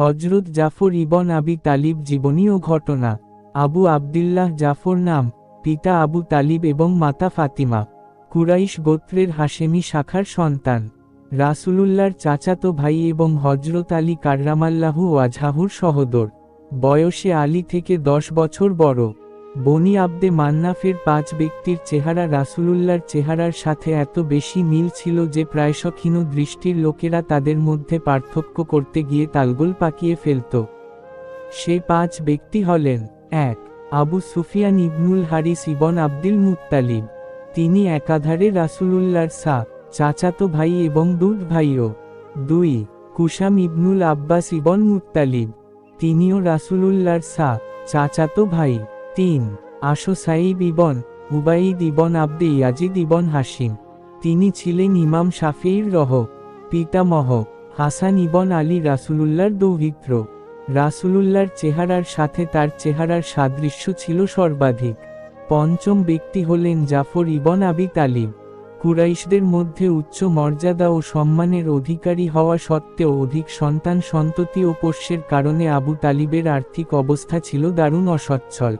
হজরত জাফর ইবন আবি তালিব জীবনী ও ঘটনা। আবু আবদুল্লাহ জাফর নাম, পিতা আবু তালিব এবং মাতা ফাতিমা। কুরাইশ গোত্রের হাশেমি শাখার সন্তান। রাসুলুল্লার চাচাতো ভাই এবং হজরত আলী কার্রামাল্লাহু ওয়াজহাহুর সহদর। বয়সে আলী থেকে দশ বছর বড়। বনি আব্দে মান্নাফের পাঁচ ব্যক্তির চেহারা রাসুলুল্লাহর চেহারার সাথে এত বেশি মিল ছিল যে প্রায়শক্ষীণ দৃষ্টির লোকেরা তাদের মধ্যে পার্থক্য করতে গিয়ে তালগোল পাকিয়ে ফেলত। সে পাঁচ ব্যক্তি হলেন, এক, Abu Sufyan ibnul Harith ibn Abdul Muttalib. তিনি একাধারে রাসুলুল্লাহর সা, চাচাতো ভাই এবং দুধ ভাইও। দুই Qusam ibnul Abbas ibn Muttalib. তিনিও রাসুলুল্লাহর সা, চাচাতো ভাই। তিন আশো Saib ibn Ubaid ibn Abd Yazid ibn Hashim তিনি ছিলেন ইমাম শাফির রহ, পিতামহ, হাসান ইবন আলী রাসুলুল্লাহর দৌহিত্র। রাসুলুল্লাহর চেহারার সাথে তার চেহারার সাদৃশ্য ছিল সর্বাধিক। পঞ্চম ব্যক্তি হলেন জাফর ইবন আবি তালিব। কুরাইশদের মধ্যে উচ্চ মর্যাদা ও সম্মানের অধিকারী হওয়া সত্ত্বেও অধিক সন্তান সন্ততি ও পোষ্যের কারণে আবু তালিবের আর্থিক অবস্থা ছিল দারুণ অসচ্ছল।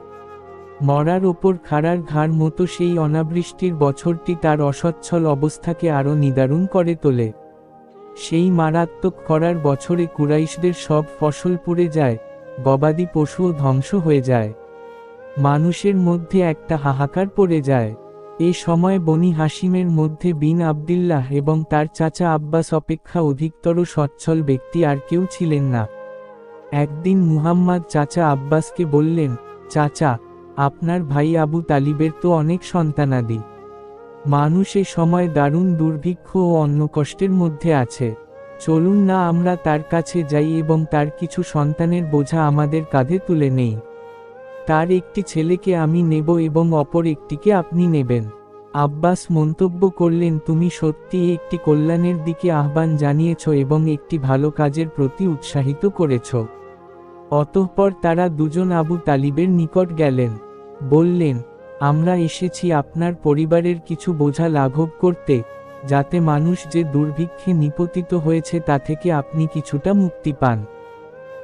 মরার ওপর খাড়ার ঘাড় মতো সেই অনাবৃষ্টির বছরটি তার অসচ্ছল অবস্থাকে আরও নিদারুণ করে তোলে। সেই মারাত্মক খরার বছরে কুরাইশদের সব ফসল পুড়ে যায়, গবাদি পশুও ধ্বংস হয়ে যায়। মানুষের মধ্যে একটা হাহাকার পড়ে যায়। এ সময় বনি হাসিমের মধ্যে বিন আবদুল্লাহ এবং তার চাচা আব্বাস অপেক্ষা অধিকতর সচ্ছল ব্যক্তি আর কেউ ছিলেন না। একদিন মুহাম্মদ চাচা আব্বাসকে বললেন, চাচা আপনার ভাই আবু তালিবের তো অনেক সন্তানাদি। মানুষ এ সময় দারুণ দুর্ভিক্ষ ও অন্য কষ্টের মধ্যে আছে। চলুন না আমরা তার কাছে যাই এবং তার কিছু সন্তানের বোঝা আমাদের কাঁধে তুলে নেই। তার একটি ছেলেকে আমি নেব এবং অপর একটিকে আপনি নেবেন। আব্বাস মন্তব্য করলেন, তুমি সত্যি একটি কল্যাণের দিকে আহ্বান জানিয়েছ এবং একটি ভালো কাজের প্রতি উৎসাহিত করেছ। অতঃপর তারা দুজন আবু তালিবের নিকট গেলেন। বললেন, আমরা এসেছি আপনার পরিবারের কিছু বোঝা লাঘব করতে, যাতে মানুষ যে দুর্ভিক্ষে নিপতিত হয়েছে তা থেকে আপনি কিছুটা মুক্তি পান।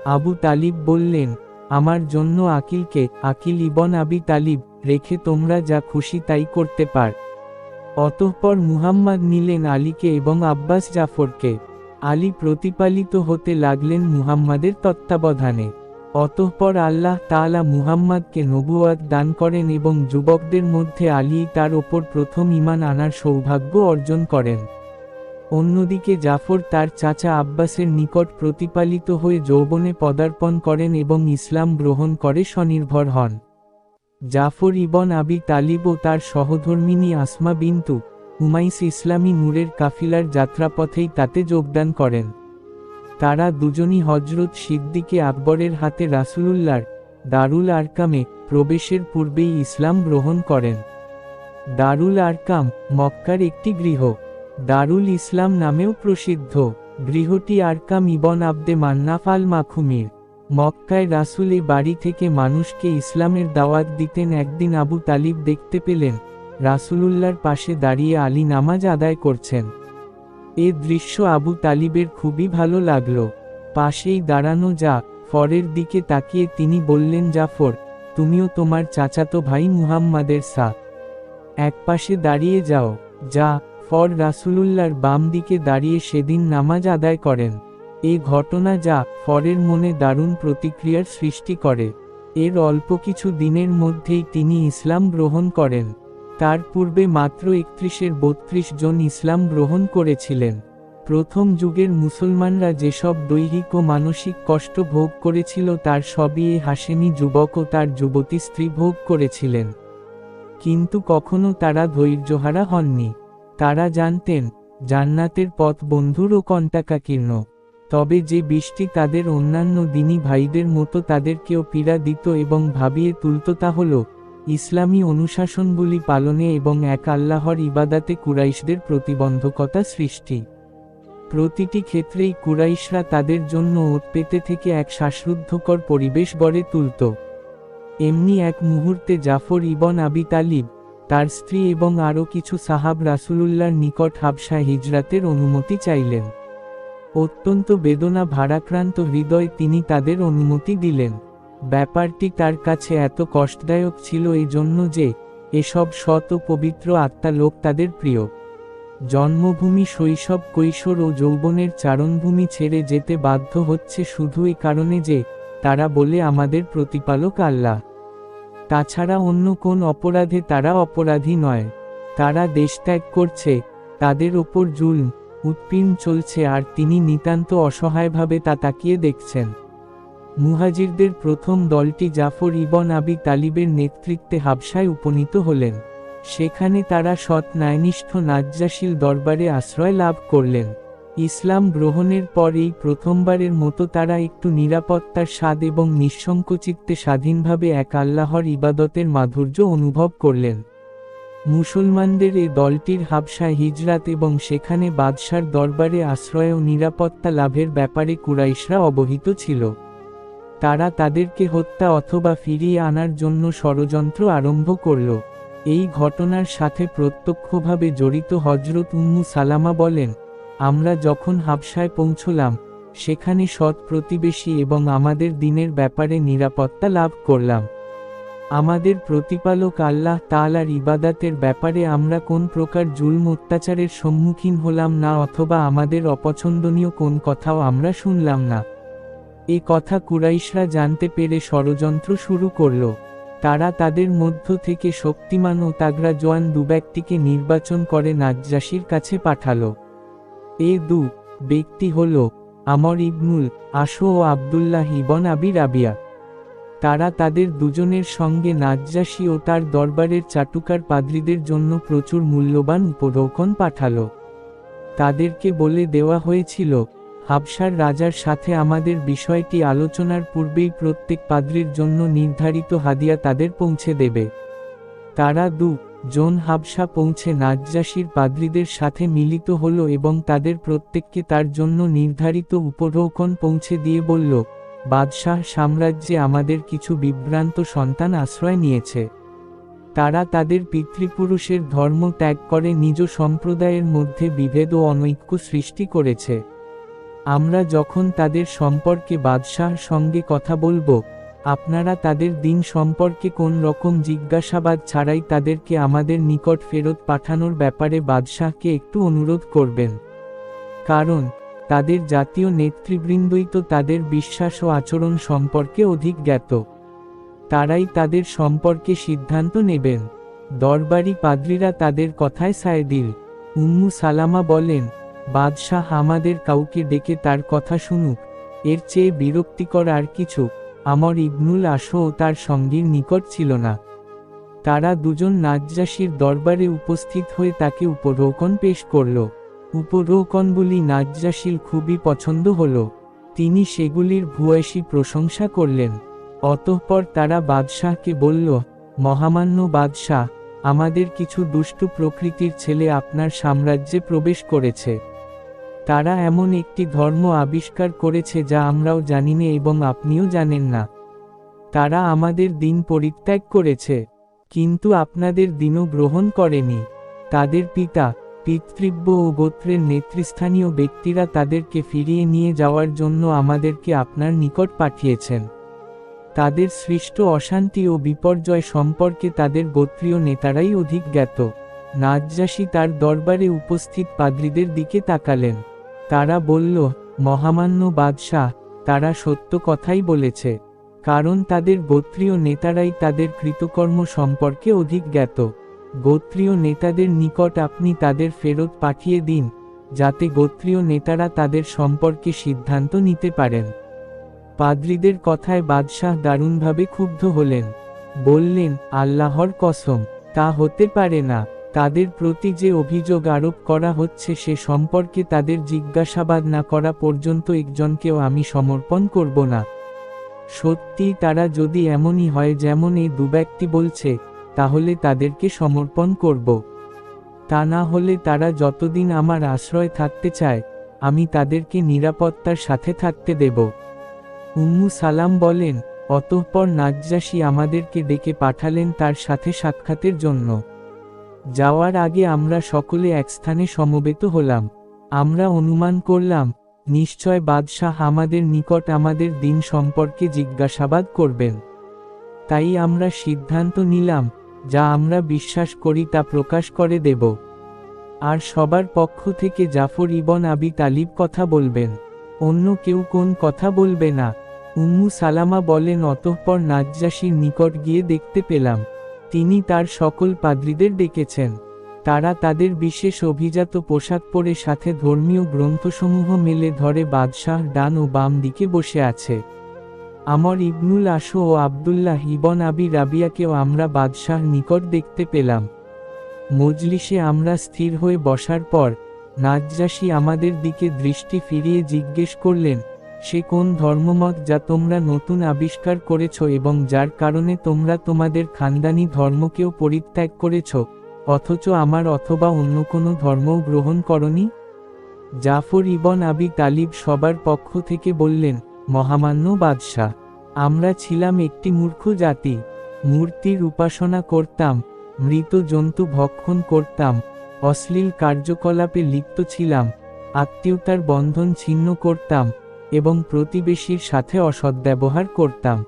আবু তালিব বললেন, আমার জন্য আকিলকে, আকিল ইবন আবি তালিব, রেখে তোমরা যা খুশি তাই করতে পার। অতঃপর মুহাম্মদ নিলেন আলীকে এবং আব্বাস জাফরকে। আলী প্রতিপালিত হতে লাগলেন মুহাম্মাদের তত্ত্বাবধানে। অতঃপর আল্লাহ তাআলা মুহাম্মাদকে নবুয়াদ দান করেন এবং যুবকদের মধ্যে আলী তার ওপর প্রথম ইমান আনার সৌভাগ্য অর্জন করেন। অন্যদিকে জাফর তার চাচা আব্বাসের নিকট প্রতিপালিত হয়ে যৌবনে পদার্পণ করেন এবং ইসলাম গ্রহণ করে স্বনির্ভর হন। জাফর ইবন আবি তালিব ও তার সহধর্মিনী আসমা বিন্তু হুমাইস ইসলামী নূরের কাফিলার যাত্রাপথেই তাতে যোগদান করেন। তারা দুজনই হজরত সিদ্দিকে আকবরের হাতে রাসুলুল্লার দারুল আরকামে প্রবেশের পূর্বেই ইসলাম গ্রহণ করেন। দারুল আরকাম মক্কার একটি গৃহ। দারুল ইসলাম নামেও প্রসিদ্ধ। গৃহটি আরকাম ইবন আব্দে মান্নাফ আল মাখুমির মক্কায় রাসুল বাড়ি থেকে মানুষকে ইসলামের দাওয়াত দিতেন একদিন আবু তালিব দেখতে পেলেন। রাসুলুল্লার পাশে দাঁড়িয়ে আলী নামাজ আদায় করছেন। এ দৃশ্য আবু তালিবের খুবই ভালো লাগল। পাশেই দাঁড়ানো যা, ফরের দিকে তাকিয়ে তিনি বললেন, জাফর, তুমিও তোমার চাচাতো ভাই মুহাম্মাদের সা। এক পাশে দাঁড়িয়ে যাও। যা, ফর রাসুলুল্লার বাম দিকে দাঁড়িয়ে সেদিন নামাজ আদায় করেন। এ ঘটনা যা, ফরের মনে দারুণ প্রতিক্রিয়ার সৃষ্টি করে। এর অল্প কিছু দিনের মধ্যেই তিনি ইসলাম গ্রহণ করেন। তার পূর্বে মাত্র একত্রিশের বত্রিশ জন ইসলাম গ্রহণ করেছিলেন। প্রথম যুগের মুসলমানরা যেসব দৈহিক ও মানসিক কষ্ট ভোগ করেছিল তার সবই এ হাসেমি যুবক ও তার যুবতী স্ত্রী ভোগ করেছিলেন। কিন্তু কখনো তারা ধৈর্যহারা হননি। তারা জানতেন, জান্নাতের পথ বন্ধুর ও কণ্টাকাকীর্ণ। তবে যে বৃষ্টি তাদের অন্যান্য দিনী ভাইদের মতো তাদেরকেও পীড়া দিত এবং ভাবিয়ে তুলত তা হল ইসলামী অনুশাসনগুলি পালনে এবং এক আল্লাহর ইবাদাতে কুরাইশদের প্রতিবন্ধকতা সৃষ্টি। প্রতিটি ক্ষেত্রেই কুরাইশরা তাদের জন্য ওত পেতে থেকে এক শ্বাসরুদ্ধকর পরিবেশ গড়ে তুলত। এমনি এক মুহূর্তে জাফর ইবন আবি তালিব, তার স্ত্রী এবং আরও কিছু সাহাব রাসুলুল্লার নিকট হাবসা হিজরাতের অনুমতি চাইলেন। অত্যন্ত বেদনা ভারাক্রান্ত হৃদয় তিনি তাদের অনুমতি দিলেন। ব্যাপারটি তার কাছে এত কষ্টদায়ক ছিল এই জন্য যে, এসব শত পবিত্র আত্মা লোক তাদের প্রিয়। জন্মভূমি শৈশব, কৈশোর ও যৌবনের চারণভূমি ছেড়ে যেতে বাধ্য হচ্ছে শুধু এই কারণে যে, তারা বলে আমাদের প্রতিপালক আল্লাহ। তাছাড়া অন্য কোন অপরাধে তারা অপরাধী নয়। তারা দেশত্যাগ করছে, তাদের ওপর জুল উৎপীড়ন চলছে আর তিনি নিতান্ত অসহায়ভাবে তা তাকিয়ে দেখছেন। মুহাজিরদের প্রথম দলটি জাফর ইবন আবি তালিবের নেতৃত্বে হাবসায় উপনীত হলেন। সেখানে তারা সৎ, ন্যায়নিষ্ঠ নাজ্জাশীল দরবারে আশ্রয় লাভ করলেন। ইসলাম গ্রহণের পর এই প্রথমবারের মতো তারা একটু নিরাপত্তার স্বাদ এবং নিঃসংকোচিত্তে স্বাধীনভাবে এক আল্লাহর ইবাদতের মাধুর্য অনুভব করলেন। মুসলমানদের এ দলটির হাবসায় হিজরাত এবং সেখানে বাদশার দরবারে আশ্রয় ও নিরাপত্তা লাভের ব্যাপারে কুরাইশরা অবহিত ছিল। তারা তাদেরকে হত্যা অথবা ফিরিয়ে আনার জন্য ষড়যন্ত্র আরম্ভ করল। এই ঘটনার সাথে প্রত্যক্ষভাবে জড়িত হজরত উম্মু সালামা বলেন, আমরা যখন হাবসায় পৌঁছলাম, সেখানে সৎ প্রতিবেশী এবং আমাদের দিনের ব্যাপারে নিরাপত্তা লাভ করলাম। আমাদের প্রতিপালক আল্লাহ তালার ইবাদাতের ব্যাপারে আমরা কোন প্রকার জুলম অত্যাচারের সম্মুখীন হলাম না অথবা আমাদের অপছন্দনীয় কোন কথাও আমরা শুনলাম না। এ কথা কুরাইশরা জানতে পেরে ষড়যন্ত্র শুরু করল। তারা তাদের মধ্য থেকে শক্তিমান ও তাগরা জোয়ান দু ব্যক্তিকে নির্বাচন করে নাজ্জাসির কাছে পাঠালো। এ দু ব্যক্তি হল আমর ইবনুল আশো ও আবদুল্লাহ ইবন আবি রাবিয়া। তারা তাদের দুজনের সঙ্গে নাজ্জাসী ও তার দরবারের চাটুকার পাদ্রীদের জন্য প্রচুর মূল্যবান উপঢৌকন পাঠালো। তাদেরকে বলে দেওয়া হয়েছিল হাবসার রাজার সাথে আমাদের বিষয়টি আলোচনার পূর্বেই প্রত্যেক পাদ্রির জন্য নির্ধারিত হাদিয়া তাদের পৌঁছে দেবে। তারা দু জন হাবসা পৌঁছে নাজ্জাসীর পাদ্রীদের সাথে মিলিত হল এবং তাদের প্রত্যেককে তার জন্য নির্ধারিত উপঢৌকন পৌঁছে দিয়ে বলল, বাদশাহ সাম্রাজ্যে আমাদের কিছু বিভ্রান্ত সন্তান আশ্রয় নিয়েছে। তারা তাদের পিতৃপুরুষের ধর্ম ত্যাগ করে নিজ সম্প্রদায়ের মধ্যে বিভেদ ও অনৈক্য সৃষ্টি করেছে। আমরা যখন তাদের সম্পর্কে বাদশাহ সঙ্গে কথা বলব, আপনারা তাদের দিন সম্পর্কে কোন রকম জিজ্ঞাসাবাদ ছাড়াই তাদেরকে আমাদের নিকট ফেরত পাঠানোর ব্যাপারে বাদশাহকে একটু অনুরোধ করবেন। কারণ, তাদের জাতীয় নেতৃবৃন্দই তো তাদের বিশ্বাস ও আচরণ সম্পর্কে অধিক জ্ঞাত। তারাই তাদের সম্পর্কে সিদ্ধান্ত নেবেন। দরবারি পাদ্রীরা তাদের কথায় সায় দিল। উম্মু সালামা বলেন বাদশাহ আমাদের কাউকে ডেকে তার কথা শুনুক, এর চেয়ে বিরক্তিকর আর কিছু, আমর ইবনুল ও তার সঙ্গীর নিকট ছিল না। তারা দুজন নাজ্জাসীর দরবারে উপস্থিত হয়ে তাকে উপঢৌকন পেশ করল। উপঢৌকনগুলি নাজ্জাসীর খুবই পছন্দ হল। তিনি সেগুলির ভুয়সী প্রশংসা করলেন। অতঃপর তারা বাদশাহকে বলল, মহামান্য বাদশাহ, আমাদের কিছু দুষ্টু প্রকৃতির ছেলে আপনার সাম্রাজ্যে প্রবেশ করেছে। তারা এমন একটি ধর্ম আবিষ্কার করেছে যা আমরাও জানি না এবং আপনিও জানেন না। তারা আমাদের দিন পরিত্যাগ করেছে। কিন্তু আপনাদের দিনও গ্রহণ করেনি। তাদের পিতা, পিতৃব্য ও গোত্রের নেতৃস্থানীয় ব্যক্তিরা তাদেরকে ফিরিয়ে নিয়ে যাওয়ার জন্য আমাদেরকে আপনার নিকট পাঠিয়েছেন। তাদের সৃষ্ট অশান্তি ও বিপর্যয় সম্পর্কে তাদের গোত্রীয় নেতারাই অধিক জ্ঞাত। নাজ্জাসী তার দরবারে উপস্থিত পাদ্রীদের দিকে তাকালেন। তারা বলল, মহামান্য বাদশাহ, তারা সত্য কথাই বলেছে। কারণ তাদের গোত্রীয় নেতারাই তাদের কৃতকর্ম সম্পর্কে অধিক জ্ঞাত। গোত্রীয় নেতাদের নিকট আপনি তাদের ফেরত পাঠিয়ে দিন, যাতে গোত্রীয় নেতারা তাদের সম্পর্কে সিদ্ধান্ত নিতে পারেন। পাদ্রীদের কথায় বাদশাহ দারুণভাবে ক্ষুব্ধ হলেন। বললেন, আল্লাহর কসম, তা হতে পারে না। তাদের প্রতি যে অভিযোগ আরোপ করা হচ্ছে সে সম্পর্কে তাদের জিজ্ঞাসাবাদ না করা পর্যন্ত একজনকেও আমি সমর্পণ করব না। সত্যি তারা যদি এমনই হয় যেমন এই দুব্যক্তি বলছে, তাহলে তাদেরকে সমর্পণ করব। তা না হলে তারা যতদিন আমার আশ্রয় থাকতে চায়, আমি তাদেরকে নিরাপত্তার সাথে থাকতে দেব। উম্মু সালাম বলেন, অতঃপর নাজ্জাসী আমাদেরকে ডেকে পাঠালেন তার সাথে সাক্ষাতের জন্য। যাওয়ার আগে আমরা সকলে এক স্থানে সমবেত হলাম। আমরা অনুমান করলাম, নিশ্চয় বাদশাহ আমাদের নিকট আমাদের দিন সম্পর্কে জিজ্ঞাসাবাদ করবেন। তাই আমরা সিদ্ধান্ত নিলাম, যা আমরা বিশ্বাস করি তা প্রকাশ করে দেব। আর সবার পক্ষ থেকে জাফর ইবন আবি তালিব কথা বলবেন। অন্য কেউ কোন কথা বলবে না। উম্মু সালামা বলেন, অতঃপর নাজ্জাসীর নিকট গিয়ে দেখতে পেলাম। তিনি তার সকল পাদ্রীদের ডেকেছেন। তারা তাদের বিশেষ অভিজাত পোশাক পরে সাথে ধর্মীয় গ্রন্থসমূহ মেলে ধরে বাদশাহ ডান ও বাম দিকে বসে আছে। আমর ইবনুল আশো ও আবদুল্লাহ ইবন আবি রাবিয়াকেও আমরা বাদশাহ নিকট দেখতে পেলাম। মজলিসে আমরা স্থির হয়ে বসার পর নাজ্জাসী আমাদের দিকে দৃষ্টি ফিরিয়ে জিজ্ঞেস করলেন সে কোন ধর্মমত যা তোমরা নতুন আবিষ্কার করেছ এবং যার কারণে তোমরা তোমাদের খানদানি ধর্মকেও পরিত্যাগ করেছ, অথচ আমার অথবা অন্য কোনো ধর্মও গ্রহণ করনি? জাফর ইবন আবি তালিব সবার পক্ষ থেকে বললেন, মহামান্য বাদশাহ, আমরা ছিলাম একটি মূর্খ জাতি, মূর্তির উপাসনা করতাম, মৃত জন্তু ভক্ষণ করতাম, অশ্লীল কার্যকলাপে লিপ্ত ছিলাম, আত্মীয়তার বন্ধন ছিন্ন করতাম এবং প্রতিবেশীর সাথে অসদ্ব্যবহার করতাম।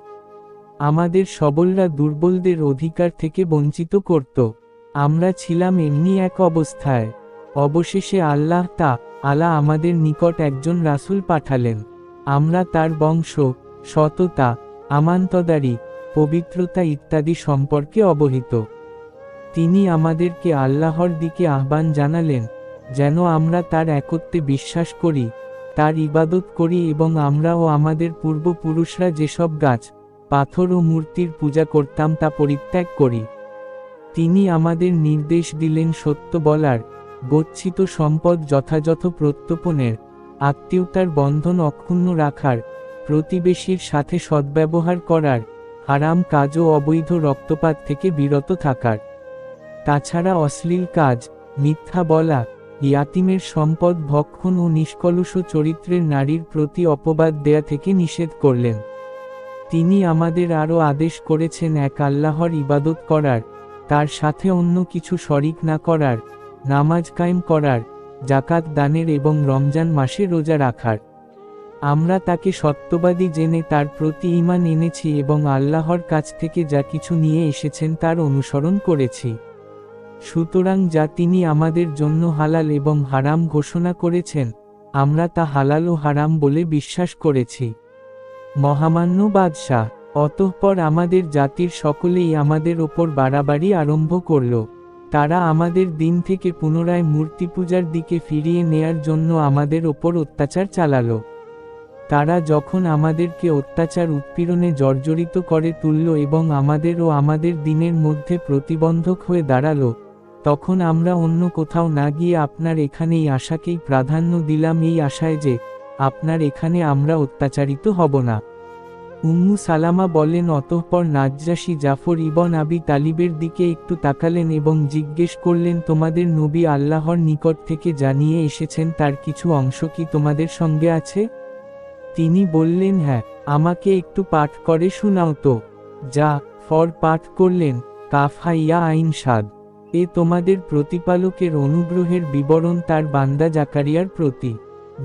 আমাদের সবলরা দুর্বলদের অধিকার থেকে বঞ্চিত করত। আমরা ছিলাম এমনি এক অবস্থায়। অবশেষে আল্লাহ তা আলা আমাদের নিকট একজন রাসূল পাঠালেন। আমরা তার বংশ, সততা, আমান্তদারি, পবিত্রতা ইত্যাদি সম্পর্কে অবহিত। তিনি আমাদেরকে আল্লাহর দিকে আহ্বান জানালেন, যেন আমরা তার একত্বে বিশ্বাস করি। তার ইবাদত করি এবং আমরা ও আমাদের পূর্বপুরুষরা যেসব গাছ, পাথর ও মূর্তির পূজা করতাম তা পরিত্যাগ করি। তিনি আমাদের নির্দেশ দিলেন সত্য বলার, গচ্ছিত সম্পদ যথাযথ প্রত্যপনের আত্মীয়তার বন্ধন অক্ষুণ্ণ রাখার, প্রতিবেশীর সাথে সদ্ব্যবহার করার, হারাম কাজ ও অবৈধ রক্তপাত থেকে বিরত থাকার। তাছাড়া অশ্লীল কাজ, মিথ্যা বলা ইয়াতিমের সম্পদ ভক্ষণ ও নিষ্কলুষ চরিত্রের নারীর প্রতি অপবাদ দেয়া থেকে নিষেধ করলেন। তিনি আমাদের আরও আদেশ করেছেন এক আল্লাহর ইবাদত করার, তার সাথে অন্য কিছু শরিক না করার, নামাজ কায়েম করার জাকাত দানের এবং রমজান মাসে রোজা রাখার। আমরা তাকে সত্যবাদী জেনে তার প্রতি ইমান এনেছি এবং আল্লাহর কাছ থেকে যা কিছু নিয়ে এসেছেন তার অনুসরণ করেছি। সুতরাং যা তিনি আমাদের জন্য হালাল এবং হারাম ঘোষণা করেছেন, আমরা তা হালাল ও হারাম বলে বিশ্বাস করেছি। মহামান্য বাদশাহ, অতঃপর আমাদের জাতির সকলেই আমাদের ওপর বাড়াবাড়ি আরম্ভ করল। তারা আমাদের দিন থেকে পুনরায় মূর্তি পূজার দিকে ফিরিয়ে নেয়ার জন্য আমাদের ওপর অত্যাচার চালালো। তারা যখন আমাদেরকে অত্যাচার উৎপীড়নে জর্জরিত করে তুলল এবং আমাদের ও আমাদের দিনের মধ্যে প্রতিবন্ধক হয়ে দাঁড়াল তখন আমরা অন্য কোথাও না গিয়ে আপনার এখানেই আশাকেই প্রাধান্য দিলাম এই আশায় যে, আপনার এখানে আমরা অত্যাচারিত হব না। উম্মু সালামা বলেন, অতঃপর নাজ্জাসী জাফর ইবন আবি তালিবের দিকে একটু তাকালেন এবং জিজ্ঞেস করলেন, তোমাদের নবী আল্লাহর নিকট থেকে জানিয়ে এসেছেন তার কিছু অংশ কি তোমাদের সঙ্গে আছে? তিনি বললেন হ্যাঁ আমাকে একটু পাঠ করে শোনাও তো। যা, ফর পাঠ করলেন কাফাইয়া আইন সাদ। এ তোমাদের প্রতিপালকের অনুগ্রহের বিবরণ তার বান্দা জাকারিয়ার প্রতি।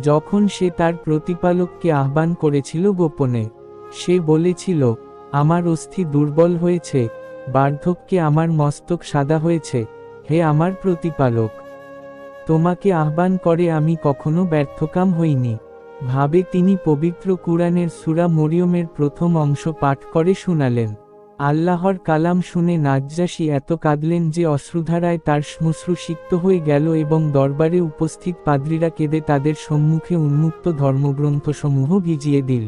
যখন সে তার প্রতিপালককে আহ্বান করেছিল গোপনে, সে বলেছিল, আমার অস্থি দুর্বল হয়েছে, বার্ধক্যে আমার মস্তক সাদা হয়েছে, হে আমার প্রতিপালক! তোমাকে আহ্বান করে আমি কখনো ব্যর্থকাম হইনি। ভাবে তিনি পবিত্র কুরআনের সুরা মরিয়মের প্রথম অংশ পাঠ করে শুনালেন। আল্লাহর কালাম শুনে নাজ্জাসী এত কাঁদলেন যে অশ্রুধারায় তার শ্মশ্রু সিক্ত হয়ে গেল এবং দরবারে উপস্থিত পাদ্রীরা কেঁদে তাদের সম্মুখে উন্মুক্ত ধর্মগ্রন্থসমূহ ভিজিয়ে দিল।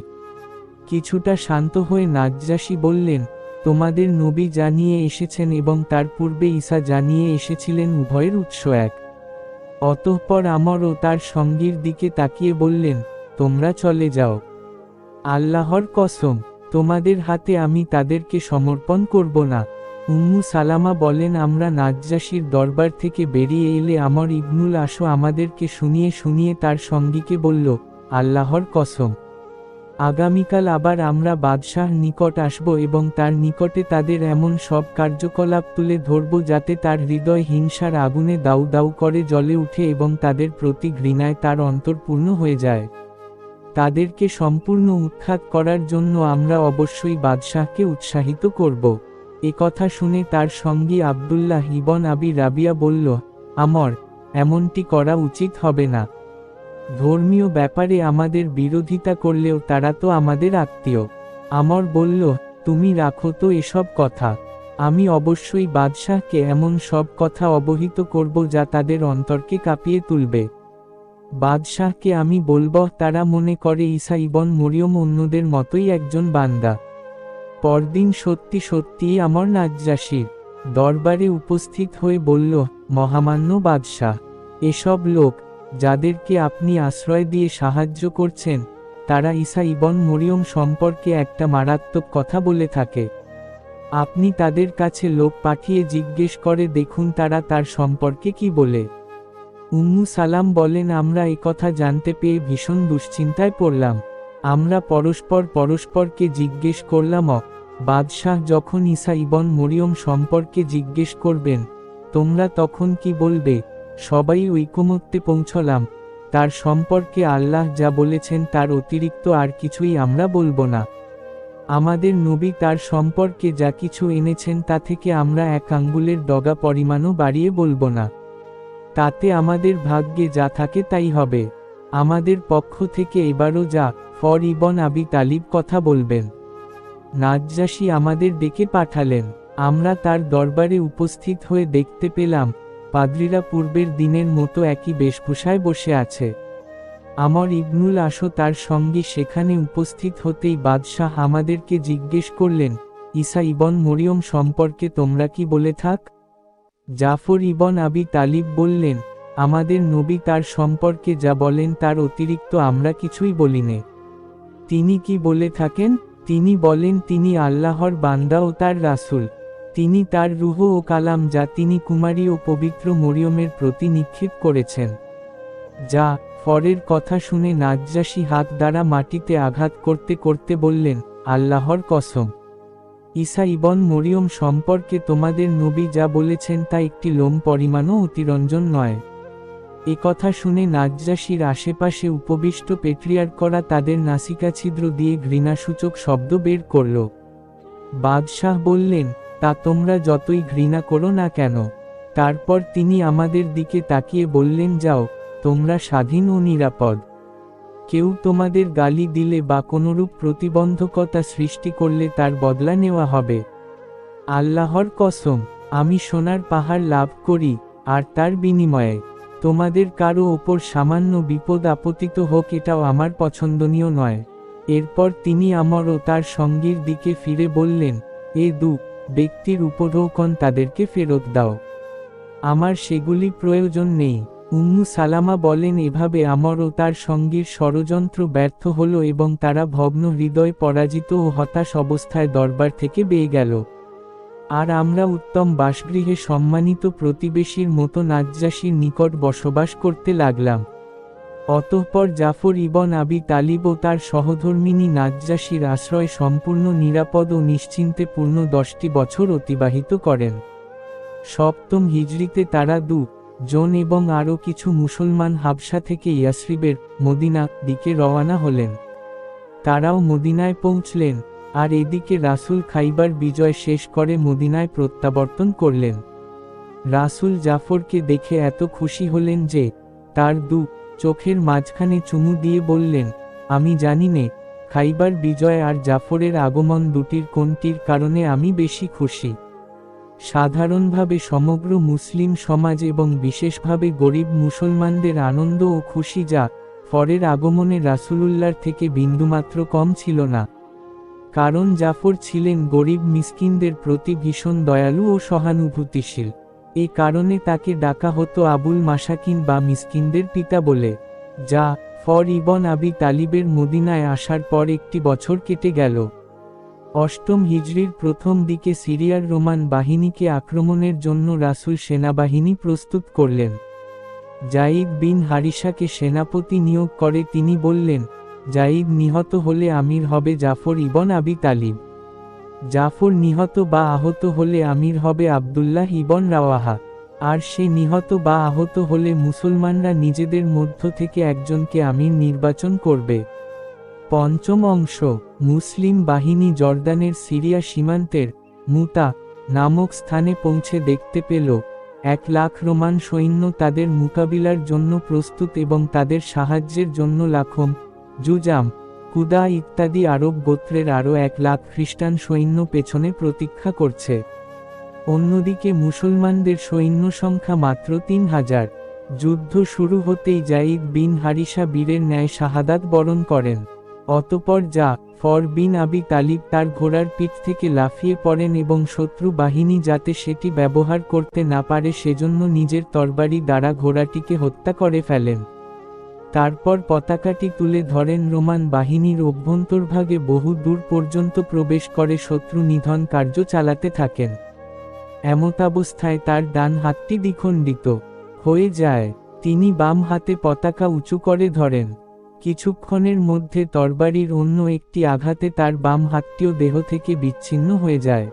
কিছুটা শান্ত হয়ে নাজ্জাসী বললেন, তোমাদের নবী জানিয়ে এসেছেন এবং তার পূর্বে ঈসা জানিয়ে এসেছিলেন উভয়ের উৎস এক। অতঃপর আমর ও তার সঙ্গীর দিকে তাকিয়ে বললেন, তোমরা চলে যাও। আল্লাহর কসম তোমাদের হাতে আমি তাদেরকে সমর্পণ করব না। উম্মু সালামা বলেন, আমরা নাজ্জাসীর দরবার থেকে বেরিয়ে এলে আমার ইবনুল আসো আমাদেরকে শুনিয়ে শুনিয়ে তার সঙ্গীকে বলল, আল্লাহর কসম। আগামীকাল আবার আমরা বাদশাহ নিকট আসব এবং তার নিকটে তাদের এমন সব কার্যকলাপ তুলে ধরব যাতে তার হৃদয় হিংসার আগুনে দাউ দাউ করে জ্বলে উঠে এবং তাদের প্রতি ঘৃণায় তার অন্তর পূর্ণ হয়ে যায়। তাদেরকে সম্পূর্ণ উৎখাত করার জন্য আমরা অবশ্যই বাদশাহকে উৎসাহিত করব। এ কথা শুনে তার সঙ্গী আবদুল্লাহ ইবন আবি রাবিয়া বলল, আমর, এমনটি করা উচিত হবে না। ধর্মীয় ব্যাপারে আমাদের বিরোধিতা করলেও তারা তো আমাদের আত্মীয়। আমর বলল, তুমি রাখো তো এসব কথা। আমি অবশ্যই বাদশাহকে এমন সব কথা অবহিত করব যা তাদের অন্তরকে কাঁপিয়ে তুলবে। বাদশাহকে আমি বলব, তারা মনে করে ঈসা ইবন মরিয়ম অন্যদের মতোই একজন বান্দা। পরদিন সত্যি সত্যিই আমার নাজ্জাসির দরবারে উপস্থিত হয়ে বলল, মহামান্য বাদশাহ, এসব লোক যাদেরকে আপনি আশ্রয় দিয়ে সাহায্য করছেন, তারা ঈসা ইবন মরিয়ম সম্পর্কে একটা মারাত্মক কথা বলে থাকে। আপনি তাদের কাছে লোক পাঠিয়ে জিজ্ঞেস করে দেখুন তারা তার সম্পর্কে কি বলে। উম্মু সালাম বলেন, আমরা কথা জানতে পেয়ে ভীষণ দুশ্চিন্তায় পড়লাম। আমরা পরস্পর পরস্পরকে জিজ্ঞেস করলাম বাদশাহ যখন ঈসা ইবন মরিয়ম সম্পর্কে জিজ্ঞেস করবেন, তোমরা তখন কি বলবে? সবাই ঐকমত্যে পৌঁছলাম। তার সম্পর্কে আল্লাহ যা বলেছেন তার অতিরিক্ত আর কিছুই আমরা বলব না। আমাদের নবী তার সম্পর্কে যা কিছু এনেছেন তা থেকে আমরা এক আঙ্গুলের ডগা পরিমাণও বাড়িয়ে বলব না। তাতে আমাদের ভাগ্যে যা থাকে তাই হবে। আমাদের পক্ষ থেকে এবারও যা, ফর ইবন আবি তালিব কথা বলবেন। নাজ্জাসী আমাদের ডেকে পাঠালেন। আমরা তার দরবারে উপস্থিত হয়ে দেখতে পেলাম, পাদ্রীরা পূর্বের দিনের মতো একই বেশভূষায় বসে আছে। আমার ইবনুল আসো তার সঙ্গে সেখানে উপস্থিত হতেই বাদশাহ আমাদেরকে জিজ্ঞেস করলেন, ঈসা ইবন মরিয়ম সম্পর্কে তোমরা কি বলে থাক? জাফর ইবন আবি তালিব বললেন, আমাদের নবী তার সম্পর্কে যা বলেন তার অতিরিক্ত আমরা কিছুই বলিনে। তিনি কি বলে থাকেন? তিনি বলেন, তিনি আল্লাহর বান্দা ও তার রাসূল। তিনি তার রুহ ও কালাম যা তিনি কুমারী ও পবিত্র মরিয়মের প্রতি নিক্ষেপ করেছেন। যা ফরের কথা শুনে নাজ্জাসী হাত দ্বারা মাটিতে আঘাত করতে করতে বললেন, আল্লাহর কসম। ঈসা ইবন মরিয়ম সম্পর্কে তোমাদের নবী যা বলেছেন তা একটি লোম পরিমাণও অতিরঞ্জন নয়। এ কথা শুনে নাজ্জাসীর আশেপাশে উপবিষ্ট পেট্রিয়ার করা তাদের নাসিকা ছিদ্র দিয়ে ঘৃণাসূচক শব্দ বের করল। বাদশাহ বললেন, তা তোমরা যতই ঘৃণা করো না কেন? তারপর তিনি আমাদের দিকে তাকিয়ে বললেন, যাও, তোমরা স্বাধীন ও নিরাপদ। কেউ তোমাদের গালি দিলে বা কোনরূপ প্রতিবন্ধকতা সৃষ্টি করলে তার বদলা নেওয়া হবে। আল্লাহর কসম, আমি সোনার পাহাড় লাভ করি, আর তার বিনিময়ে। তোমাদের কারও ওপর সামান্য বিপদ আপতিত হোক এটাও আমার পছন্দনীয় নয়। এরপর তিনি আমর ও তার সঙ্গীর দিকে ফিরে বললেন, এ দু, ব্যক্তির উপরোকন তাদেরকে ফেরত দাও। আমার সেগুলি প্রয়োজন নেই। উম্মু সালামা বলেন, এভাবে আমর ও তার সঙ্গীর ষড়যন্ত্র ব্যর্থ হল এবং তারা ভগ্ন হৃদয় পরাজিত ও হতাশ অবস্থায় দরবার থেকে বেয়ে গেল। আর আমরা উত্তম বাসগৃহে সম্মানিত প্রতিবেশীর মতো নাজ্জাসীর নিকট বসবাস করতে লাগলাম। অতঃপর জাফর ইবন আবি তালিব ও তার সহধর্মিনী নাজ্জাসীর আশ্রয় সম্পূর্ণ নিরাপদ ও নিশ্চিন্তে পূর্ণ দশটি বছর অতিবাহিত করেন। সপ্তম হিজড়িতে তারা দু জন এবং আরও কিছু মুসলমান হাবসা থেকে ইয়াসরিবের মদিনা দিকে রওয়ানা হলেন। তারাও মদিনায় পৌঁছলেন, আর এদিকে রাসুল খাইবার বিজয় শেষ করে মদিনায় প্রত্যাবর্তন করলেন। রাসুল জাফরকে দেখে এত খুশি হলেন যে, তার দু চোখের মাঝখানে চুমু দিয়ে বললেন, আমি জানি নে, খাইবার বিজয় আর জাফরের আগমন দুটির কোনটির কারণে আমি বেশি খুশি। সাধারণভাবে সমগ্র মুসলিম সমাজ এবং বিশেষভাবে গরিব মুসলমানদের আনন্দ ও খুশি যা ফরের আগমনে রাসুলুল্লার থেকে বিন্দুমাত্র কম ছিল না। কারণ জাফর ছিলেন গরিব মিসকিনদের প্রতি ভীষণ দয়ালু ও সহানুভূতিশীল। এ কারণে তাকে ডাকা হতো আবুল মাসাকিন বা মিসকিনদের পিতা বলে, যা ফর ইবন আবি তালিবের মদিনায় আসার পর একটি বছর কেটে গেল। অষ্টম হিজরির প্রথম দিকে সিরিয়ার রোমান বাহিনীকে আক্রমণের জন্য রাসুল সেনাবাহিনী প্রস্তুত করলেন। জাইদ বিন হারিসাকে সেনাপতি নিয়োগ করে তিনি বললেন, জাইদ নিহত হলে আমির হবে জাফর ইবন আবি তালিব। জাফর নিহত বা আহত হলে আমির হবে আবদুল্লাহ ইবন রাওয়াহা। আর সে নিহত বা আহত হলে মুসলমানরা নিজেদের মধ্য থেকে একজনকে আমির নির্বাচন করবে। পঞ্চম অংশ, মুসলিম বাহিনী জর্দানের সিরিয়া সীমান্তের মুতা নামক স্থানে পৌঁছে দেখতে পেল। এক লাখ রোমান সৈন্য তাদের মোকাবিলার জন্য প্রস্তুত এবং তাদের সাহায্যের জন্য লাখম, জুজাম, কুদা ইত্যাদি আরব গোত্রের আরও এক লাখ খ্রিস্টান সৈন্য পেছনে প্রতীক্ষা করছে। অন্যদিকে মুসলমানদের সৈন্য সংখ্যা মাত্র তিন হাজার। যুদ্ধ শুরু হতেই জাইদ বিন হারিসা বীরের ন্যায় শাহাদাত বরণ করেন। অতপর যা, ফর বিন আবি তালিব তার ঘোড়ার পিঠ থেকে লাফিয়ে পড়েন এবং শত্রু বাহিনী যাতে সেটি ব্যবহার করতে না পারে সেজন্য নিজের তরবারি দ্বারা ঘোড়াটিকে হত্যা করে ফেলেন। তারপর পতাকাটি তুলে ধরেন রোমান বাহিনীর অভ্যন্তরভাগে বহু দূর পর্যন্ত প্রবেশ করে শত্রু নিধন কার্য চালাতে থাকেন। এমতাবস্থায় তার ডান হাতটি দ্বিখণ্ডিত হয়ে যায়, তিনি বাম হাতে পতাকা উঁচু করে ধরেন। কিছুক্ষণের মধ্যে তরবারির অন্য একটি আঘাতে তার বাম হাতটিও দেহ থেকে বিচ্ছিন্ন হয়ে যায়।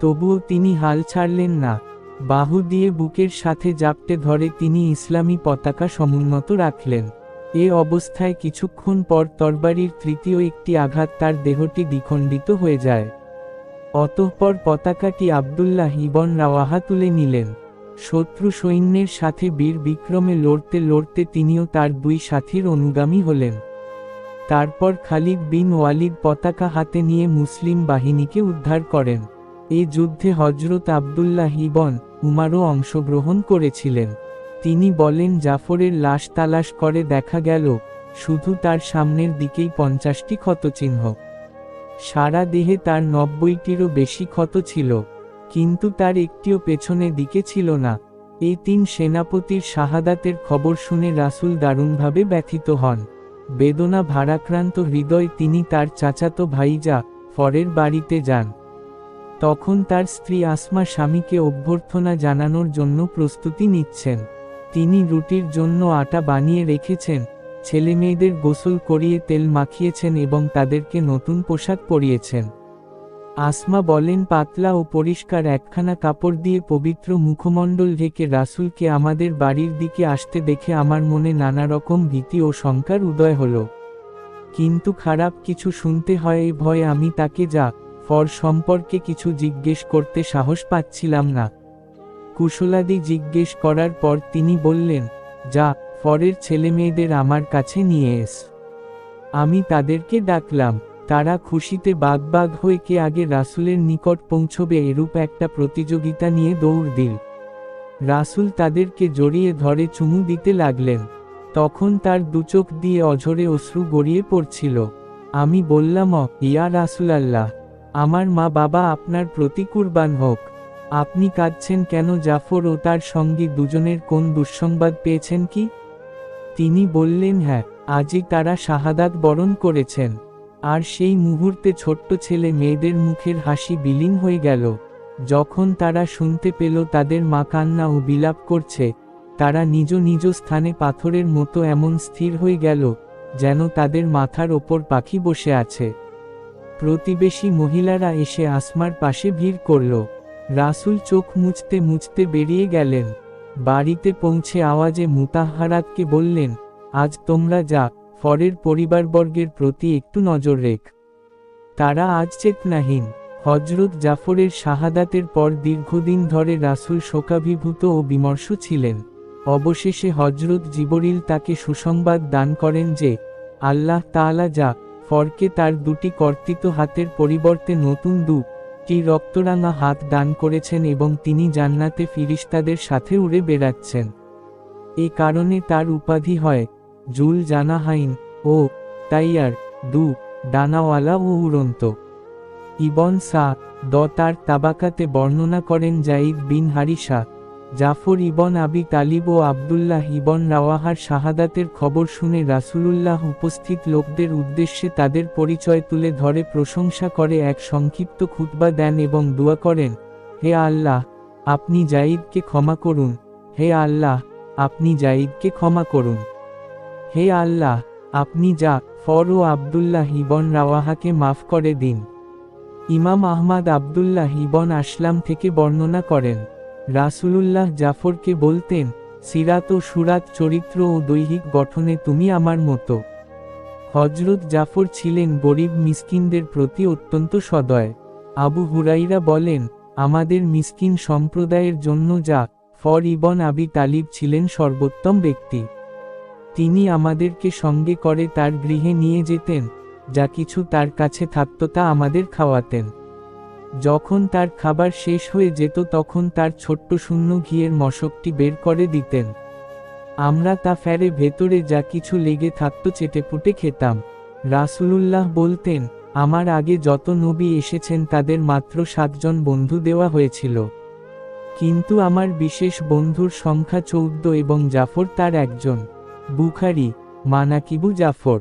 তবুও তিনি হাল ছাড়লেন না। বাহু দিয়ে বুকের সাথে জাপটে ধরে তিনি ইসলামী পতাকা সমুন্নত রাখলেন। এ অবস্থায় কিছুক্ষণ পর তরবারির তৃতীয় একটি আঘাত তার দেহটি দ্বিখণ্ডিত হয়ে যায়। অতঃপর পতাকাটি আবদুল্লাহ ইবন রাওয়াহা তুলে নিলেন। শত্রু সৈন্যের সাথে বীর বিক্রমে লড়তে লড়তে তিনিও তার দুই সাথীর অনুগামী হলেন। তারপর খালিদ বিন ওয়ালিদ পতাকা হাতে নিয়ে মুসলিম বাহিনীকে উদ্ধার করেন। এই যুদ্ধে হজরত আবদুল্লাহ ইবন উমারও অংশগ্রহণ করেছিলেন। তিনি বলেন, জাফরের লাশ তালাশ করে দেখা গেল, শুধু তার সামনের দিকেই পঞ্চাশটি ক্ষতচিহ্ন। সারা দেহে তার নব্বইটিরও বেশি ক্ষত ছিল। কিন্তু তার একটিও পেছনে দিকে ছিল না। এই তিন সেনাপতির শাহাদাতের খবর শুনে রাসুল দারুণভাবে ব্যথিত হন। বেদনা ভারাক্রান্ত হৃদয় তিনি তার চাচাতো ভাইজা ফরের বাড়িতে যান। তখন তার স্ত্রী আসমা স্বামীকে অভ্যর্থনা জানানোর জন্য প্রস্তুতি নিচ্ছেন। তিনি রুটির জন্য আটা বানিয়ে রেখেছেন, ছেলেমেয়েদের গোসল করিয়ে তেল মাখিয়েছেন এবং তাদেরকে নতুন পোশাক পরিয়েছেন। আসমা বলেন, পাতলা ও পরিষ্কার একখানা কাপড় দিয়ে পবিত্র মুখমণ্ডল ঢেকে রাসুলকে আমাদের বাড়ির দিকে আসতে দেখে আমার মনে নানা রকম ভীতি ও শঙ্কার উদয় হল। কিন্তু খারাপ কিছু শুনতে হয়, এই ভয়ে আমি তাকে যা ফর সম্পর্কে কিছু জিজ্ঞেস করতে সাহস পাচ্ছিলাম না। কুশলাদি জিজ্ঞেস করার পর তিনি বললেন, যা ফরের ছেলেমেয়েদের আমার কাছে নিয়ে এস। আমি তাদেরকে ডাকলাম। তারা খুশিতে বাগ বাগ হয়ে কে আগে রাসুলের নিকট পৌঁছবে এরূপ একটা প্রতিযোগিতা নিয়ে দৌড় দিল। রাসুল তাদেরকে জড়িয়ে ধরে চুমু দিতে লাগলেন। তখন তার দুচোখ দিয়ে অঝরে অশ্রু গড়িয়ে পড়ছিল। আমি বললাম অ ইয়া রাসুল আল্লাহ আমার মা বাবা আপনার প্রতি কুরবান হোক। আপনি কাঁদছেন কেন? জাফর ও তার সঙ্গী দুজনের কোন দুঃসংবাদ পেয়েছেন কি? তিনি বললেন হ্যাঁ আজই তারা শাহাদাত বরণ করেছেন। আর সেই মুহূর্তে ছোট্ট ছেলে মেয়েদের মুখের হাসি বিলীন হয়ে গেল। যখন তারা শুনতে পেল তাদের মা কান্না ও বিলাপ করছে, তারা নিজ নিজ স্থানে পাথরের মতো এমন স্থির হয়ে গেল, যেন তাদের মাথার ওপর পাখি বসে আছে। প্রতিবেশী মহিলারা এসে আসমার পাশে ভিড় করল। রাসুল চোখ মুছতে মুছতে বেরিয়ে গেলেন। বাড়িতে পৌঁছে আওয়াজে মুতাহারাতকে বললেন, আজ তোমরা যা ফরের পরিবারবর্গের প্রতি একটু নজর রেখ। তারা আজ চেতনাহীন। হজরত জাফরের শাহাদাতের পর দীর্ঘদিন ধরে রাসুল শোকাভিভূত ও বিমর্ষ ছিলেন। অবশেষে হজরত জিবরিল তাকে সুসংবাদ দান করেন যে, আল্লাহ তাআলা যা ফরকে তার দুটি কর্তৃত হাতের পরিবর্তে নতুন দু টি রক্তরাঙা হাত দান করেছেন এবং তিনি জান্নাতে ফিরিস্তাদের সাথে উড়ে বেড়াচ্ছেন। এ কারণে তার উপাধি হয় জুল জানাহাইন ও তাইয়ার দু ডানাওয়ালা ও উড়ন্ত। ইবন সা দ তার তাবাকাতে বর্ণনা করেন জাইদ বিন হারিসা, জাফর ইবন আবি তালিব ও আবদুল্লাহ ইবন রাওয়াহার শাহাদাতের খবর শুনে রাসুলুল্লাহ উপস্থিত লোকদের উদ্দেশ্যে তাদের পরিচয় তুলে ধরে প্রশংসা করে এক সংক্ষিপ্ত খুতবা দেন এবং দোয়া করেন, হে আল্লাহ, আপনি জাইদকে ক্ষমা করুন, হে আল্লাহ, আপনি জাইদকে ক্ষমা করুন। হে আল্লাহ, আপনি যা, ফর ও আবদুল্লাহ ইবন রাওয়াহাকে মাফ করে দিন। ইমাম আহমাদ আবদুল্লাহ ইবন আসলাম থেকে বর্ণনা করেন, রাসুলুল্লাহ জাফরকে বলতেন, সিরাত ও সুরাত চরিত্র ও দৈহিক গঠনে তুমি আমার মতো। হজরত জাফর ছিলেন গরিব মিসকিনদের প্রতি অত্যন্ত সদয়। আবু হুরাইরা বলেন, আমাদের মিসকিন সম্প্রদায়ের জন্য যা, ফর ইবন আবি তালিব ছিলেন সর্বোত্তম ব্যক্তি। তিনি আমাদেরকে সঙ্গে করে তার গৃহে নিয়ে যেতেন, যা কিছু তার কাছে থাকত তা আমাদের খাওয়াতেন। যখন তার খাবার শেষ হয়ে যেত তখন তার ছোট্ট শূন্য ঘিয়ের মশকটি বের করে দিতেন। আমরা তা ফেরে ভেতরে যা কিছু লেগে থাকত চেটেপুটে খেতাম। রাসুলুল্লাহ বলতেন, আমার আগে যত নবী এসেছেন তাদের মাত্র সাতজন বন্ধু দেওয়া হয়েছিল। কিন্তু আমার বিশেষ বন্ধুর সংখ্যা চৌদ্দ এবং জাফর তার একজন। বুখারি মানাকিবু জাফর।